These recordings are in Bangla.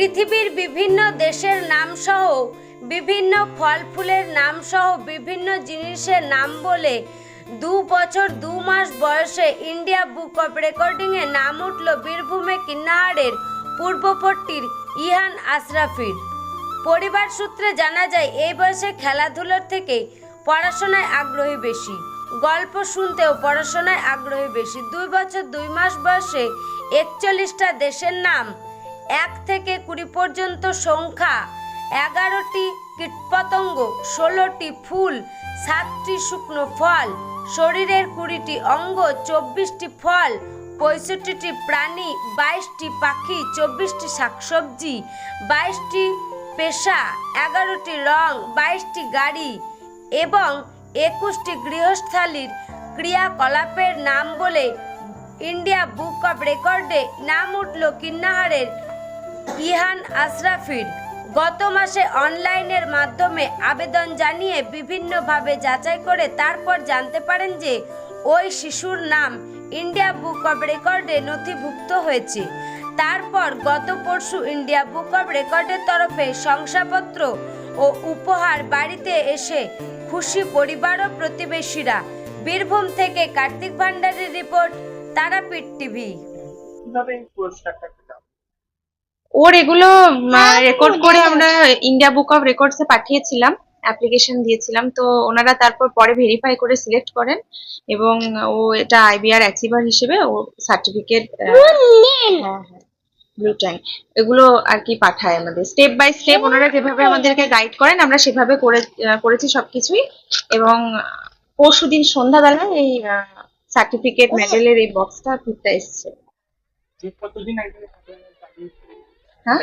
পৃথিবীর বিভিন্ন দেশের নাম সহ বিভিন্ন ফল ফুলের নাম সহ বিভিন্ন জিনিসের নাম বলে দু বছর, দু মাস বয়সে ইন্ডিয়া বুক অফ রেকর্ডিংয়ে নাম উঠল বীরভূমে কিন্নাহারের পূর্বপট্টির ইহান আশরাফির। পরিবার সূত্রে জানা যায়, এই বয়সে খেলাধুলার থেকে পড়াশোনায় আগ্রহী বেশি, গল্প শুনতেও পড়াশোনায় আগ্রহী বেশি। দুই বছর, দুই মাস বয়সে একচল্লিশটা দেশের নাম এক থেকে কুড়ি পর্যন্ত সংখ্যা। এগারোটি কীটপতঙ্গ, ষোলোটি ফুল, সাতটি শুকনো ফল, শরীরের কুড়িটি অঙ্গ, চব্বিশটি ফল, পঁয়ষট্টিটি প্রাণী, বাইশটি পাখি, চব্বিশটি শাকসবজি, বাইশটি পেশা, এগারোটি রং, বাইশটি গাড়ি এবং একুশটি গৃহস্থালির ক্রিয়াকলাপের নাম বলে ইন্ডিয়া বুক অফ রেকর্ডে নাম উঠল কিন্নাহারের ইহান আশরাফির গত মাসে অনলাইনের মাধ্যমে আবেদন জানিয়ে বিভিন্নভাবে যাচাই করে তারপর জানতে পারেন যে ওই শিশুর নাম ইন্ডিয়া বুক অব রেকর্ডে নথিভুক্ত হয়েছে। তারপর গত পরশু ইন্ডিয়া বুক অফ রেকর্ডের তরফে শংসাপত্র ও উপহার বাড়িতে এসে খুশি পরিবার ও প্রতিবেশীরা, বীরভূম থেকে কার্তিক ভান্ডারের রিপোর্ট, তারাপীঠ টিভি। ওর এগুলো রেকর্ড করে আমরা ইন্ডিয়া বুক অফ রেকর্ডসে পাঠিয়েছিলাম অ্যাপ্লিকেশন দিয়েছিলাম। তো ওনারা তারপর পরে ভেরিফাই করে সিলেক্ট করেন এবং ও এটা আইবিআর অ্যাচিভার হিসেবে ও সার্টিফিকেট ব্লু ট্যাং এগুলো আর কি পাঠায় আমাদের। স্টেপ বাই স্টেপ ওনারা যেভাবে আমাদেরকে গাইড করেন আমরা সেভাবে করে করেছি সবকিছুই। এবং পরশুদিন সন্ধ্যাবেলায় এই সার্টিফিকেট মেডেলের এই বক্সটা ফিরতে এসছে। হ্যাঁ?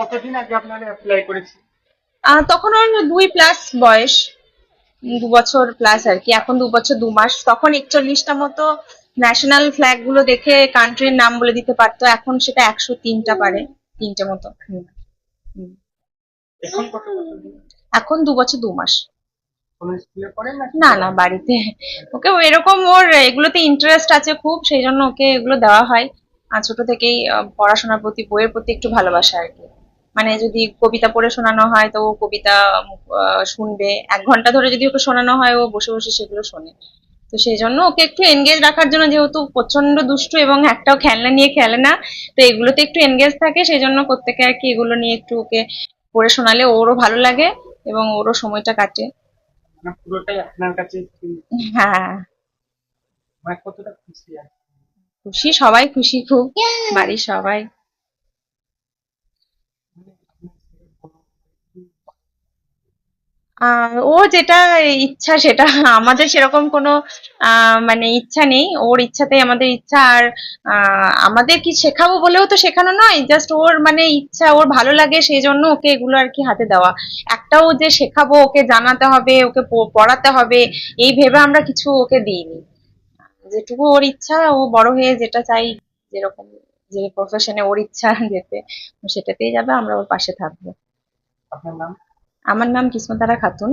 কতদিন আগে আপনারা অ্যাপ্লাই করেছেন? তখন ওর দুই প্লাস বয়স। দু বছর প্লাস আর কি। এখন দু বছর দু মাস। তখন একচল্লিশটা মতো ন্যাশনাল ফ্ল্যাগগুলো দেখে কান্ট্রির নাম বলে দিতে পারতো। এখন সেটা একশো তিনটা পারে তিনটে মতো। এখন দু বছর দু মাস। না না বাড়িতে। ওকে এরকম ওর এগুলোতে ইন্টারেস্ট আছে খুব সেই জন্য ওকে এগুলো দেওয়া হয়। ছোট থেকেই পড়াশোনার প্রতি বইয়ের প্রতি একটু ভালোবাসা আর কি। মানে যদি কবিতা পড়ে শোনানো হয় তো ও কবিতা শুনবে। এক ঘণ্টা ধরে যদি ওকে শোনানো হয় ও বসে বসে সেগুলো শোনে। তো সেই জন্য ওকে একটু এনগেজ রাখার জন্য যেহেতু প্রচণ্ড দুষ্টু এবং একটাও খেলনা নিয়ে খেলে না তো এগুলোতে একটু এনগেজ থাকে। সেই জন্য প্রত্যেকে আর কি এগুলো নিয়ে একটু ওকে পড়ে শোনালে ওরও ভালো লাগে এবং ওরও সময়টা কাটে। পুরোটাই আপনার কাছে হ্যাঁ। মানে কতটা খুশি আছে খুশি, সবাই খুশি খুব, বাড়ির সবাই। ও যেটা ইচ্ছা সেটা, আমাদের সেরকম কোনো মানে ইচ্ছা নেই। ওর ইচ্ছাতেই আমাদের ইচ্ছা। আর আমাদের কি শেখাবো বলেও তো শেখানো নয়। জাস্ট ওর মানে ইচ্ছা, ওর ভালো লাগে সেই জন্য ওকে এগুলো আর কি হাতে দেওয়া। একটাও যে শেখাবো, ওকে জানাতে হবে, ওকে পড়াতে হবে, এই ভেবে আমরা কিছু ওকে দিইনি। যেটুকু ওর ইচ্ছা ও বড় হয়ে যেটা চাই যেরকম যে প্রফেশনে ওর ইচ্ছা যেতে সেটাতেই যাবে আমরা ওর পাশে থাকব। আপনার নাম? আমার নাম কিসমতারা খাতুন।